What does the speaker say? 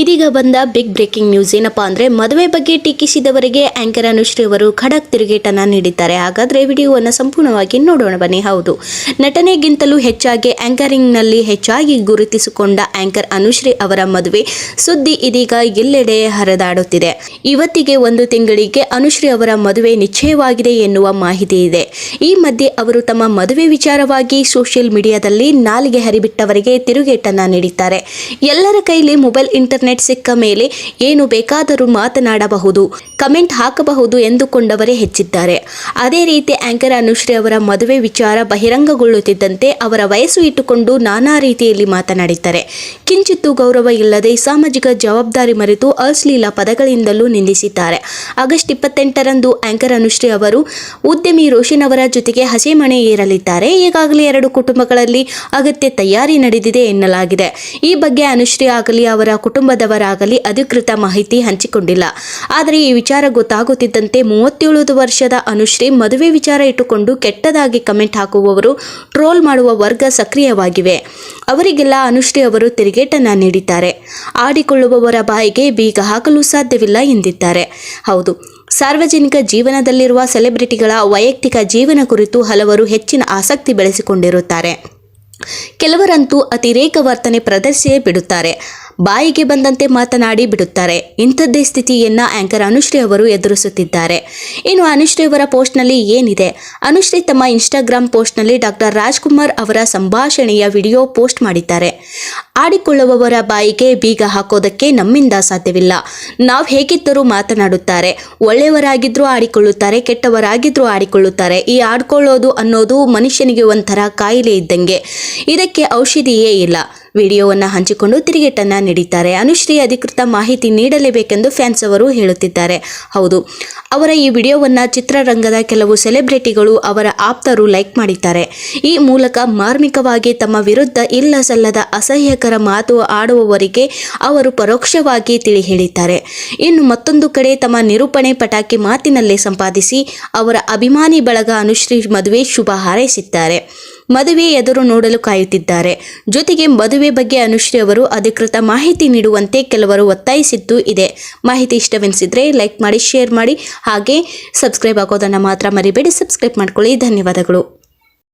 ಇದೀಗ ಬಂದ big breaking news ಏನಪ್ಪಾ ಅಂದ್ರೆ ಮದುವೆ ಬಗ್ಗೆ ಟೀಕಿಸಿದವರಿಗೆ ಆಂಕರ್ ಅನುಶ್ರೀ ಅವರು ಖಡಕ್ ತಿರುಗೇಟನ್ನ ನೀಡಿದ್ದಾರೆ. ಹಾಗಾದ್ರೆ ವಿಡಿಯೋವನ್ನು ಸಂಪೂರ್ಣವಾಗಿ ನೋಡೋಣ ಬನ್ನಿ. ಹೌದು, ನಟನೆಗಿಂತಲೂ ಹೆಚ್ಚಾಗಿ ಆಂಕರಿಂಗ್ನಲ್ಲಿ ಹೆಚ್ಚಾಗಿ ಗುರುತಿಸಿಕೊಂಡ ಆಂಕರ್ ಅನುಶ್ರೀ ಅವರ ಮದುವೆ ಸುದ್ದಿ ಇದೀಗ ಎಲ್ಲೆಡೆ ಹರಿದಾಡುತ್ತಿದೆ. ಇವತ್ತಿಗೆ ಒಂದು ತಿಂಗಳಿಗೆ ಅನುಶ್ರೀ ಅವರ ಮದುವೆ ನಿಶ್ಚಯವಾಗಿದೆ ಎನ್ನುವ ಮಾಹಿತಿ ಇದೆ. ಈ ಮಧ್ಯೆ ಅವರು ತಮ್ಮ ಮದುವೆ ವಿಚಾರವಾಗಿ ಸೋಷಿಯಲ್ ಮೀಡಿಯಾದಲ್ಲಿ ನಾಲಿಗೆ ಹರಿಬಿಟ್ಟವರಿಗೆ ತಿರುಗೇಟನ್ನ ನೀಡಿದ್ದಾರೆ. ಎಲ್ಲರ ಕೈಲಿ ಮೊಬೈಲ್ ಇಂಟರ್ನೆಟ್ ಸಿಕ್ಕ ಮೇಲೆ ಏನು ಬೇಕಾದರೂ ಮಾತನಾಡಬಹುದು, ಕಮೆಂಟ್ ಹಾಕಬಹುದು ಎಂದುಕೊಂಡವರೇ ಹೆಚ್ಚಿದ್ದಾರೆ. ಅದೇ ರೀತಿ ಆಂಕರ್ ಅನುಶ್ರೀ ಅವರ ಮದುವೆ ವಿಚಾರ ಬಹಿರಂಗಗೊಳ್ಳುತ್ತಿದ್ದಂತೆ ಅವರ ವಯಸ್ಸು ಇಟ್ಟುಕೊಂಡು ನಾನಾ ರೀತಿಯಲ್ಲಿ ಮಾತನಾಡಿದ್ದಾರೆ. ಕಿಂಚಿತ್ತೂ ಗೌರವ ಇಲ್ಲದೆ ಸಾಮಾಜಿಕ ಜವಾಬ್ದಾರಿ ಮರೆತು ಅಶ್ಲೀಲ ಪದಗಳಿಂದಲೂ ನಿಂದಿಸಿದ್ದಾರೆ. ಆಗಸ್ಟ್ ಇಪ್ಪತ್ತೆಂಟರಂದು ಆಂಕರ್ ಅನುಶ್ರೀ ಅವರು ಉದ್ಯಮಿ ರೋಷನ್ ಅವರ ಜೊತೆಗೆ ಹಸಿಮಣೆ ಏರಲಿದ್ದಾರೆ. ಈಗಾಗಲೇ ಎರಡು ಕುಟುಂಬಗಳಲ್ಲಿ ಅಗತ್ಯ ತಯಾರಿ ನಡೆದಿದೆ ಎನ್ನಲಾಗಿದೆ. ಈ ಬಗ್ಗೆ ಅನುಶ್ರೀ ಆಗಲಿ ಅವರ ಕುಟುಂಬದವರಾಗಲಿ ಅಧಿಕೃತ ಮಾಹಿತಿ ಹಂಚಿಕೊಂಡಿಲ್ಲ. ಆದರೆ ಈ ವಿಚಾರ ಗೊತ್ತಾಗುತ್ತಿದ್ದಂತೆ ಮೂವತ್ತೇಳು ವರ್ಷದ ಅನುಶ್ರೀ ಮದುವೆ ವಿಚಾರ ಇಟ್ಟುಕೊಂಡು ಕೆಟ್ಟದಾಗಿ ಕಮೆಂಟ್ ಹಾಕುವವರು, ಟ್ರೋಲ್ ಮಾಡುವ ವರ್ಗ ಸಕ್ರಿಯವಾಗಿವೆ. ಅವರಿಗೆಲ್ಲ ಅನುಶ್ರೀ ಅವರು ತಿರುಗೇಟನ್ನ ನೀಡಿದ್ದಾರೆ. ಆಡಿಕೊಳ್ಳುವವರ ಬಾಯಿಗೆ ಬೀಗ ಹಾಕಲು ಸಾಧ್ಯವಿಲ್ಲ ಎಂದಿದ್ದಾರೆ. ಹೌದು, ಸಾರ್ವಜನಿಕ ಜೀವನದಲ್ಲಿರುವ ಸೆಲೆಬ್ರಿಟಿಗಳ ವೈಯಕ್ತಿಕ ಜೀವನ ಕುರಿತು ಹಲವರು ಹೆಚ್ಚಿನ ಆಸಕ್ತಿ ಬೆಳೆಸಿಕೊಂಡಿರುತ್ತಾರೆ. ಕೆಲವರಂತೂ ಅತಿರೇಕ ವರ್ತನೆ ಪ್ರದರ್ಶಿಯೇ ಬಿಡುತ್ತಾರೆ. ಬಾಯಿಗೆ ಬಂದಂತೆ ಮಾತನಾಡಿ ಬಿಡುತ್ತಾರೆ. ಇಂಥದ್ದೇ ಸ್ಥಿತಿಯನ್ನ ಆಂಕರ್ ಅನುಶ್ರೀ ಅವರು ಎದುರಿಸುತ್ತಿದ್ದಾರೆ. ಇನ್ನು ಅನುಶ್ರೀ ಅವರ ಪೋಸ್ಟ್ನಲ್ಲಿ ಏನಿದೆ? ಅನುಶ್ರೀ ತಮ್ಮ ಇನ್ಸ್ಟಾಗ್ರಾಮ್ ಪೋಸ್ಟ್ನಲ್ಲಿ ಡಾಕ್ಟರ್ ರಾಜ್ಕುಮಾರ್ ಅವರ ಸಂಭಾಷಣೆಯ ವಿಡಿಯೋ ಪೋಸ್ಟ್ ಮಾಡಿದ್ದಾರೆ. ಆಡಿಕೊಳ್ಳುವವರ ಬಾಯಿಗೆ ಬೀಗ ಹಾಕೋದಕ್ಕೆ ನಮ್ಮಿಂದ ಸಾಧ್ಯವಿಲ್ಲ. ನಾವು ಹೇಗಿದ್ದರೂ ಮಾತನಾಡುತ್ತಾರೆ. ಒಳ್ಳೆಯವರಾಗಿದ್ರೂ ಆಡಿಕೊಳ್ಳುತ್ತಾರೆ, ಕೆಟ್ಟವರಾಗಿದ್ರೂ ಆಡಿಕೊಳ್ಳುತ್ತಾರೆ. ಈ ಆಡ್ಕೊಳ್ಳೋದು ಅನ್ನೋದು ಮನುಷ್ಯನಿಗೆ ಒಂಥರ ಕಾಯಿಲೆ ಇದ್ದಂಗೆ. ಇದಕ್ಕೆ ಔಷಧಿಯೇ ಇಲ್ಲ. ವಿಡಿಯೋವನ್ನು ಹಂಚಿಕೊಂಡು ತಿರುಗೇಟನ್ನ ನೀಡಿದ್ದಾರೆ. ಅನುಶ್ರೀ ಅಧಿಕೃತ ಮಾಹಿತಿ ನೀಡಲೇಬೇಕೆಂದು ಫ್ಯಾನ್ಸ್ ಅವರು ಹೇಳುತ್ತಿದ್ದಾರೆ. ಹೌದು, ಅವರ ಈ ವಿಡಿಯೋವನ್ನು ಚಿತ್ರರಂಗದ ಕೆಲವು ಸೆಲೆಬ್ರಿಟಿಗಳು ಅವರ ಆಪ್ತರು ಲೈಕ್ ಮಾಡಿದ್ದಾರೆ. ಈ ಮೂಲಕ ಮಾರ್ಮಿಕವಾಗಿ ತಮ್ಮ ವಿರುದ್ಧ ಇಲ್ಲ ಸಲ್ಲದ ಅಸಹ್ಯಕರ ಮಾತು ಆಡುವವರಿಗೆ ಅವರು ಪರೋಕ್ಷವಾಗಿ ತಿಳಿ ಹೇಳಿದ್ದಾರೆ. ಇನ್ನು ಮತ್ತೊಂದು ಕಡೆ ತಮ್ಮ ನಿರೂಪಣೆ ಪಟಾಕಿ ಮಾತಿನಲ್ಲೇ ಸಂಪಾದಿಸಿ ಅವರ ಅಭಿಮಾನಿ ಬಳಗ ಅನುಶ್ರೀ ಮದುವೆ ಶುಭ ಹಾರೈಸಿದ್ದಾರೆ. ಮದುವೆ ಎದುರು ನೋಡಲು ಕಾಯುತ್ತಿದ್ದಾರೆ. ಜೊತೆಗೆ ಮದುವೆ ಬಗ್ಗೆ ಅನುಶ್ರೀ ಅವರು ಅಧಿಕೃತ ಮಾಹಿತಿ ನೀಡುವಂತೆ ಕೆಲವರು ಒತ್ತಾಯಿಸಿದ್ದು ಇದೆ. ಮಾಹಿತಿ ಇಷ್ಟವೆನಿಸಿದ್ರೆ ಲೈಕ್ ಮಾಡಿ, ಶೇರ್ ಮಾಡಿ, ಹಾಗೆ ಸಬ್ಸ್ಕ್ರೈಬ್ ಆಗೋದನ್ನು ಮಾತ್ರ ಮರಿಬೇಡಿ. ಸಬ್ಸ್ಕ್ರೈಬ್ ಮಾಡ್ಕೊಳ್ಳಿ. ಧನ್ಯವಾದಗಳು.